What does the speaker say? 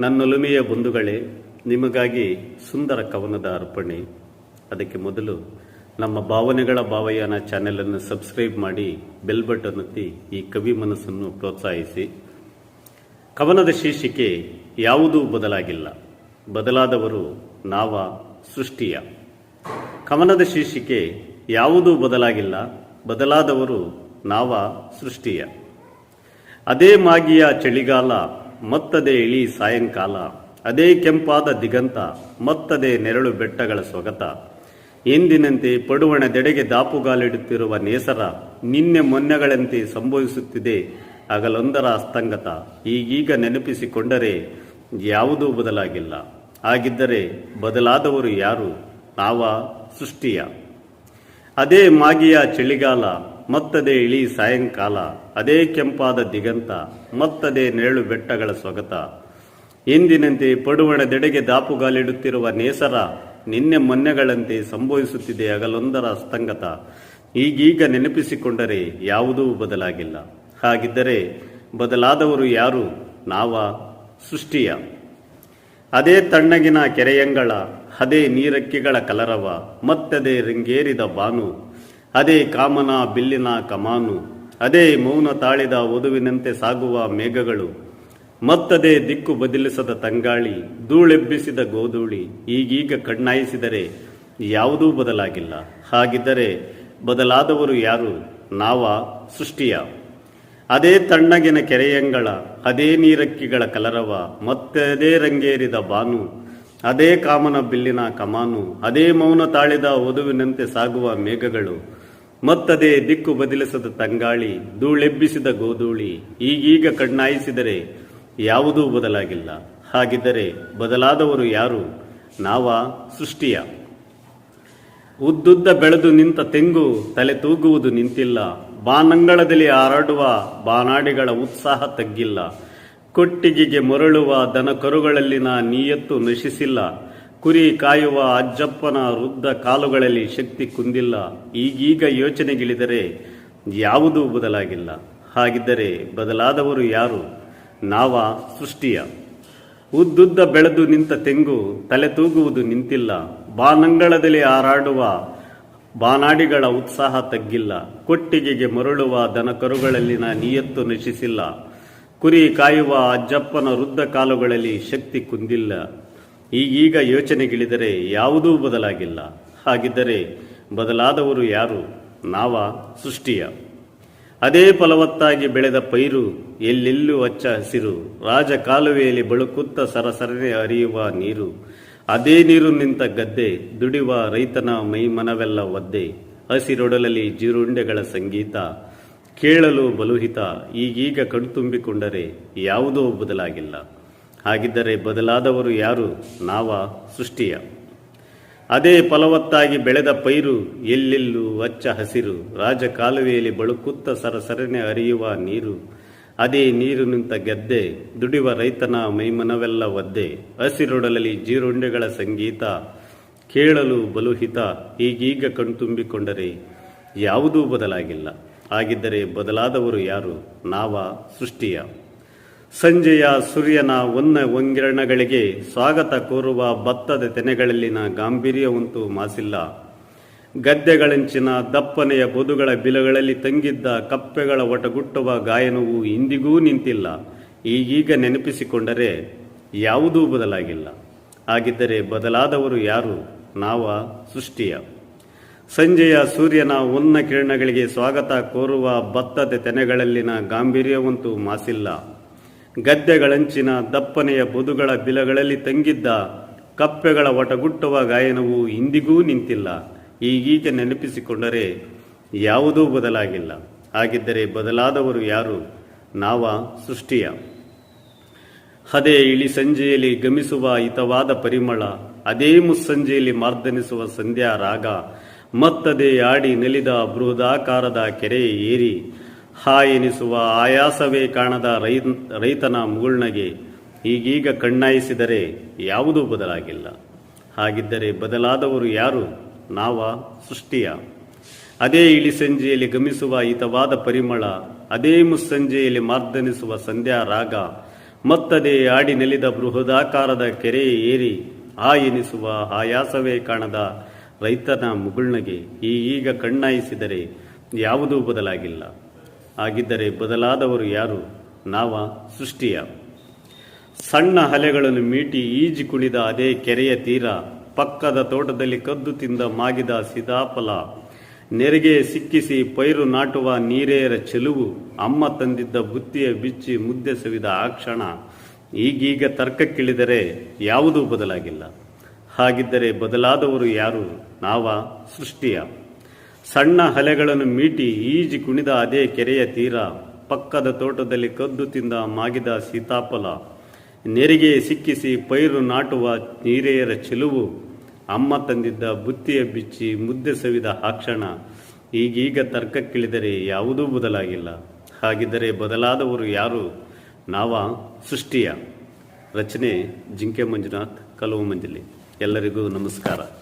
ನನ್ನೊಲುಮೆಯ ಬಂಧುಗಳೇ, ನಿಮಗಾಗಿ ಸುಂದರ ಕವನದ ಅರ್ಪಣೆ. ಅದಕ್ಕೆ ಮೊದಲು ನಮ್ಮ ಭಾವನೆಗಳ ಭಾವಯಾನ ಚಾನೆಲನ್ನು ಸಬ್ಸ್ಕ್ರೈಬ್ ಮಾಡಿ ಬೆಲ್ ಬಟನ್ ಒತ್ತಿ ಈ ಕವಿ ಮನಸ್ಸನ್ನು ಪ್ರೋತ್ಸಾಹಿಸಿ. ಕವನದ ಶೀರ್ಷಿಕೆ, ಯಾವುದೂ ಬದಲಾಗಿಲ್ಲ. ಬದಲಾದವರು ನಾವ, ಸೃಷ್ಟಿಯ. ಕವನದ ಶೀರ್ಷಿಕೆ, ಯಾವುದೂ ಬದಲಾಗಿಲ್ಲ. ಬದಲಾದವರು ನಾವ, ಸೃಷ್ಟಿಯ. ಅದೇ ಮಾಗಿಯ ಚಳಿಗಾಲ ಮತ್ತದೇ ಇಳಿ ಸಾಯಂಕಾಲ, ಅದೇ ಕೆಂಪಾದ ದಿಗಂತ, ಮತ್ತದೇ ನೆರಳು ಬೆಟ್ಟಗಳ ಸೊಗತ ಎಂದಿನಂತೆ ಪಡುವಣದೆಡೆಗೆ ದಾಪುಗಾಲಿಡುತ್ತಿರುವ ನೇಸರ ನಿನ್ನೆ ಮೊನ್ನೆಗಳಂತೆ ಸಂಭವಿಸುತ್ತಿದೆ ಅಗಲೊಂದರ ಅಸ್ತಂಗತ. ಈಗೀಗ ನೆನಪಿಸಿಕೊಂಡರೆ ಯಾವುದೂ ಬದಲಾಗಿಲ್ಲ. ಹಾಗಿದ್ದರೆ ಬದಲಾದವರು ಯಾರು? ನಾವ ಸೃಷ್ಟಿಯ. ಅದೇ ಮಾಗಿಯ ಚಳಿಗಾಲ ಮತ್ತದೇ ಇಳಿ ಸಾಯಂಕಾಲ, ಅದೇ ಕೆಂಪಾದ ದಿಗಂತ, ಮತ್ತದೇ ನೆರಳು ಬೆಟ್ಟಗಳ ಸೊಗತ ಎಂದಿನಂತೆ ಪಡುವಣದೆಡೆಗೆ ದಾಪುಗಾಲಿಡುತ್ತಿರುವ ನೇಸರ ನಿನ್ನೆ ಮೊನ್ನೆಗಳಂತೆ ಸಂಭವಿಸುತ್ತಿದೆ ಅಗಲೊಂದರ ಅಸ್ತಂಗತ. ಈಗೀಗ ನೆನಪಿಸಿಕೊಂಡರೆ ಯಾವುದೂ ಬದಲಾಗಿಲ್ಲ. ಹಾಗಿದ್ದರೆ ಬದಲಾದವರು ಯಾರು? ನಾವ, ಸೃಷ್ಟಿಯ. ಅದೇ ತಣ್ಣಗಿನ ಕೆರೆಯಂಗಳ, ಅದೇ ನೀರಕ್ಕಿಗಳ ಕಲರವ, ಮತ್ತದೇ ರಿಂಗೇರಿದ ಬಾನು. ಅದೇ ಕಾಮನ ಬಿಲ್ಲಿನ ಕಮಾನು, ಅದೇ ಮೌನ ತಾಳಿದ ವಧುವಿನಂತೆ ಸಾಗುವ ಮೇಘಗಳು, ಮತ್ತದೇ ದಿಕ್ಕು ಬದಲಿಸದ ತಂಗಾಳಿ, ಧೂಳೆಬ್ಬಿಸಿದ ಗೋಧೂಳಿ, ಈಗೀಗ ಕಣ್ಣಾಯಿಸಿದರೆ ಯಾವುದೂ ಬದಲಾಗಿಲ್ಲ. ಹಾಗಿದ್ದರೆ ಬದಲಾದವರು ಯಾರು? ನಾವ, ಸೃಷ್ಟಿಯ. ಅದೇ ತಣ್ಣಗಿನ ಕೆರೆಯಂಗಳ, ಅದೇ ನೀರಕ್ಕಿಗಳ ಕಲರವ, ಮತ್ತದೇ ರಂಗೇರಿದ ಬಾನು, ಅದೇ ಕಾಮನ ಬಿಲ್ಲಿನ ಕಮಾನು, ಅದೇ ಮೌನ ತಾಳಿದ ವಧುವಿನಂತೆ ಸಾಗುವ ಮೇಘಗಳು ಮತ್ತದೇ ದಿಕ್ಕು ಬದಲಿಸದ ತಂಗಾಳಿ, ಧೂಳೆಬ್ಬಿಸಿದ ಗೋಧೂಳಿ, ಈಗೀಗ ಕಣ್ಣಾಯಿಸಿದರೆ ಯಾವುದೂ ಬದಲಾಗಿಲ್ಲ. ಹಾಗಿದ್ದರೆ ಬದಲಾದವರು ಯಾರು? ನಾವ ಸೃಷ್ಟಿಯ. ಉದ್ದುದ್ದ ಬೆಳೆದು ನಿಂತ ತೆಂಗು, ತಲೆ ತೂಗುವುದು ನಿಂತಿಲ್ಲ. ಬಾನಂಗಳದಲ್ಲಿ ಹಾರಾಡುವ ಬಾನಾಡಿಗಳ ಉತ್ಸಾಹ ತಗ್ಗಿಲ್ಲ. ಕೊಟ್ಟಿಗೆಗೆ ಮರಳುವ ದನ ಕರುಗಳಲ್ಲಿನ ನೀಯತ್ತು ನಶಿಸಿಲ್ಲ. ಕುರಿ ಕಾಯುವ ಅಜ್ಜಪ್ಪನ ವೃದ್ಧ ಕಾಲುಗಳಲ್ಲಿ ಶಕ್ತಿ ಕುಂದಿಲ್ಲ. ಈಗೀಗ ಯೋಚನೆಗಿಳಿದರೆ ಯಾವುದೂ ಬದಲಾಗಿಲ್ಲ. ಹಾಗಿದ್ದರೆ ಬದಲಾದವರು ಯಾರು? ನಾವ ಸೃಷ್ಟಿಯ. ಉದ್ದುದ್ದ ಬೆಳೆದು ನಿಂತ ತೆಂಗು ತಲೆ ತೂಗುವುದು ನಿಂತಿಲ್ಲ. ಬಾನಂಗಳದಲ್ಲಿ ಹಾರಾಡುವ ಬಾನಾಡಿಗಳ ಉತ್ಸಾಹ ತಗ್ಗಿಲ್ಲ. ಕೊಟ್ಟಿಗೆಗೆ ಮರಳುವ ದನಕರುಗಳಲ್ಲಿನ ನಿಯತ್ತು ನಶಿಸಿಲ್ಲ. ಕುರಿ ಕಾಯುವ ಅಜ್ಜಪ್ಪನ ವೃದ್ಧ ಕಾಲುಗಳಲ್ಲಿ ಶಕ್ತಿ ಕುಂದಿಲ್ಲ. ಈಗೀಗ ಯೋಚನೆಗಿಳಿದರೆ ಯಾವುದೂ ಬದಲಾಗಿಲ್ಲ. ಹಾಗಿದ್ದರೆ ಬದಲಾದವರು ಯಾರು? ನಾವ ಸೃಷ್ಟಿಯ. ಅದೇ ಫಲವತ್ತಾಗಿ ಬೆಳೆದ ಪೈರು ಎಲ್ಲೆಲ್ಲೂ ಹಚ್ಚ ಹಸಿರು. ರಾಜ ಕಾಲುವೆಯಲ್ಲಿ ಬಳುಕುತ್ತ ಸರಸರನೆ ಹರಿಯುವ ನೀರು. ಅದೇ ನೀರು ನಿಂತ ಗದ್ದೆ ದುಡಿಯುವ ರೈತನ ಮೈಮನವೆಲ್ಲ ಒದ್ದೆ. ಹಸಿರೊಡಲಲ್ಲಿ ಜೀರುಂಡೆಗಳ ಸಂಗೀತ. ಕೇಳಲು ಬಲುಹಿತ. ಈಗೀಗ ಕಣ್ತುಂಬಿಕೊಂಡರೆ ಯಾವುದೂ ಬದಲಾಗಿಲ್ಲ. ಹಾಗಿದ್ದರೆ ಬದಲಾದವರು ಯಾರು? ನಾವ ಸೃಷ್ಟಿಯ. ಅದೇ ಫಲವತ್ತಾಗಿ ಬೆಳೆದ ಪೈರು ಎಲ್ಲೆಲ್ಲೂ ಅಚ್ಚ ಹಸಿರು. ರಾಜ ಕಾಲುವೆಯಲ್ಲಿ ಬಳುಕುತ್ತ ಸರಸರನೆ ಹರಿಯುವ ನೀರು. ಅದೇ ನೀರು ನಿಂತ ಗೆದ್ದೆ, ದುಡಿವ ರೈತನ ಮೈಮನವೆಲ್ಲ ಒದ್ದೆ. ಹಸಿರೊಡಲಲ್ಲಿ ಜೀರುಂಡೆಗಳ ಸಂಗೀತ, ಕೇಳಲು ಬಲುಹಿತ, ಈಗೀಗ ಕಣ್ತುಂಬಿಕೊಂಡರೆ ಯಾವುದೂ ಬದಲಾಗಿಲ್ಲ. ಹಾಗಿದ್ದರೆ ಬದಲಾದವರು ಯಾರು? ನಾವ ಸೃಷ್ಟಿಯ. ಸಂಜೆಯ ಸೂರ್ಯನ ಒನ್ನ ಒಂಗಿರಣಗಳಿಗೆ ಸ್ವಾಗತ ಕೋರುವ ಭತ್ತದ ತೆನೆಗಳಲ್ಲಿನ ಗಾಂಭೀರ್ಯವಂತೂ ಮಾಸಿಲ್ಲ. ಗದ್ದೆಗಳಂಚಿನ ದಪ್ಪನೆಯ ಬದುಗಳ ಬಿಲಗಳಲ್ಲಿ ತಂಗಿದ್ದ ಕಪ್ಪೆಗಳ ಒಟಗುಟ್ಟುವ ಗಾಯನವು ಇಂದಿಗೂ ನಿಂತಿಲ್ಲ. ಈಗೀಗ ನೆನಪಿಸಿಕೊಂಡರೆ ಯಾವುದೂ ಬದಲಾಗಿಲ್ಲ. ಹಾಗಿದ್ದರೆ ಬದಲಾದವರು ಯಾರು? ನಾವ ಸೃಷ್ಟಿಯ. ಸಂಜೆಯ ಸೂರ್ಯನ ಒನ್ನ ಕಿರಣಗಳಿಗೆ ಸ್ವಾಗತ ಕೋರುವ ಭತ್ತದ ತೆನೆಗಳಲ್ಲಿನ ಗಾಂಭೀರ್ಯವಂತೂ ಮಾಸಿಲ್ಲ. ಗದ್ದೆಗಳಂಚಿನ ದಪ್ಪನೆಯ ಬದುಗಳ ಬಿಲಗಳಲ್ಲಿ ತಂಗಿದ್ದ ಕಪ್ಪೆಗಳ ಒಟಗುಟ್ಟುವ ಗಾಯನವು ಇಂದಿಗೂ ನಿಂತಿಲ್ಲ. ಈಗೀಗ ನೆನಪಿಸಿಕೊಂಡರೆ ಯಾವುದೂ ಬದಲಾಗಿಲ್ಲ. ಹಾಗಿದ್ದರೆ ಬದಲಾದವರು ಯಾರು? ನಾವ ಸೃಷ್ಟಿಯ. ಅದೇ ಇಳಿ ಸಂಜೆಯಲ್ಲಿ ಗಮಿಸುವ ಹಿತವಾದ ಪರಿಮಳ, ಅದೇ ಮುಸ್ಸಂಜೆಯಲ್ಲಿ ಮಾರ್ದನಿಸುವ ಸಂಧ್ಯಾ ರಾಗ, ಮತ್ತದೇ ಆಡಿ ನೆಲಿದ ಬೃಹದಾಕಾರದ ಕೆರೆ ಏರಿ ಹಾ ಆಯಾಸವೇ ಕಾಣದ ರೈ ರೈತನ ಮುಗುಳ್ನಗೆ ಈಗೀಗ ಕಣ್ಣಾಯಿಸಿದರೆ ಯಾವುದೂ ಬದಲಾಗಿಲ್ಲ. ಹಾಗಿದ್ದರೆ ಬದಲಾದವರು ಯಾರು? ನಾವ, ಸೃಷ್ಟಿಯ. ಅದೇ ಇಳಿ ಸಂಜೆಯಲ್ಲಿ ಗಮಿಸುವ ಹಿತವಾದ ಪರಿಮಳ, ಅದೇ ಮುಸ್ಸಂಜೆಯಲ್ಲಿ ಮಾರ್ದನಿಸುವ ಸಂಧ್ಯಾ ರಾಗ, ಮತ್ತದೇ ಆಡಿ ನೆಲಿದ ಬೃಹದಾಕಾರದ ಕೆರೆ ಏರಿ, ಆ ಎನಿಸುವ ಆಯಾಸವೇ ಕಾಣದ ರೈತನ ಮುಗುಳ್ನಗೆ ಈಗೀಗ ಈಗ ಕಣ್ಣಾಯಿಸಿದರೆ ಯಾವುದೂ ಬದಲಾಗಿಲ್ಲ. ಆಗಿದ್ದರೆ ಬದಲಾದವರು ಯಾರು? ನಾವ ಸೃಷ್ಟಿಯ. ಸಣ್ಣ ಹಲೆಗಳನ್ನು ಮೀಟಿ ಈಜಿ ಕುಣಿದ ಅದೇ ಕೆರೆಯ ತೀರ, ಪಕ್ಕದ ತೋಟದಲ್ಲಿ ಕದ್ದು ತಿಂದ ಮಾಗಿದ ಸೀತಾಫಲ ನೆರಿಗೆ ಸಿಕ್ಕಿಸಿ ಪೈರು ನಾಟುವ ನೀರೇರ ಚೆಲುವು, ಅಮ್ಮ ತಂದಿದ್ದ ಬುತ್ತಿಯ ಬಿಚ್ಚಿ ಮುದ್ದೆ ಸವಿದ ಆ ಕ್ಷಣ ಈಗೀಗ ತರ್ಕಕ್ಕಿಳಿದರೆ ಯಾವುದೂ ಬದಲಾಗಿಲ್ಲ. ಹಾಗಿದ್ದರೆ ಬದಲಾದವರು ಯಾರು? ನಾವ ಸೃಷ್ಟಿಯ. ಸಣ್ಣ ಹಲೆಗಳನ್ನು ಮೀಟಿ ಈಜಿ ಕುಣಿದ ಅದೇ ಕೆರೆಯ ತೀರ, ಪಕ್ಕದ ತೋಟದಲ್ಲಿ ಕದ್ದು ತಿಂದ ಮಾಗಿದ ಸೀತಾಫಲ. ನೆರಿಗೆ ಸಿಕ್ಕಿಸಿ ಪೈರು ನಾಟುವ ನೀರೆಯರ ಚೆಲುವು, ಅಮ್ಮ ತಂದಿದ್ದ ಬುತ್ತಿಯ ಬಿಚ್ಚಿ ಮುದ್ದೆ ಸವಿದ ಆ ಕ್ಷಣ ಈಗೀಗ ತರ್ಕಕ್ಕಿಳಿದರೆ ಯಾವುದೂ ಬದಲಾಗಿಲ್ಲ. ಹಾಗಿದ್ದರೆ ಬದಲಾದವರು ಯಾರು? ನಾವ ಸೃಷ್ಟಿಯ. ರಚನೆ ಜಿಂಕೆ ಮಂಜುನಾಥ್, ಕಲವು ಮಂಜಲಿ. ಎಲ್ಲರಿಗೂ ನಮಸ್ಕಾರ.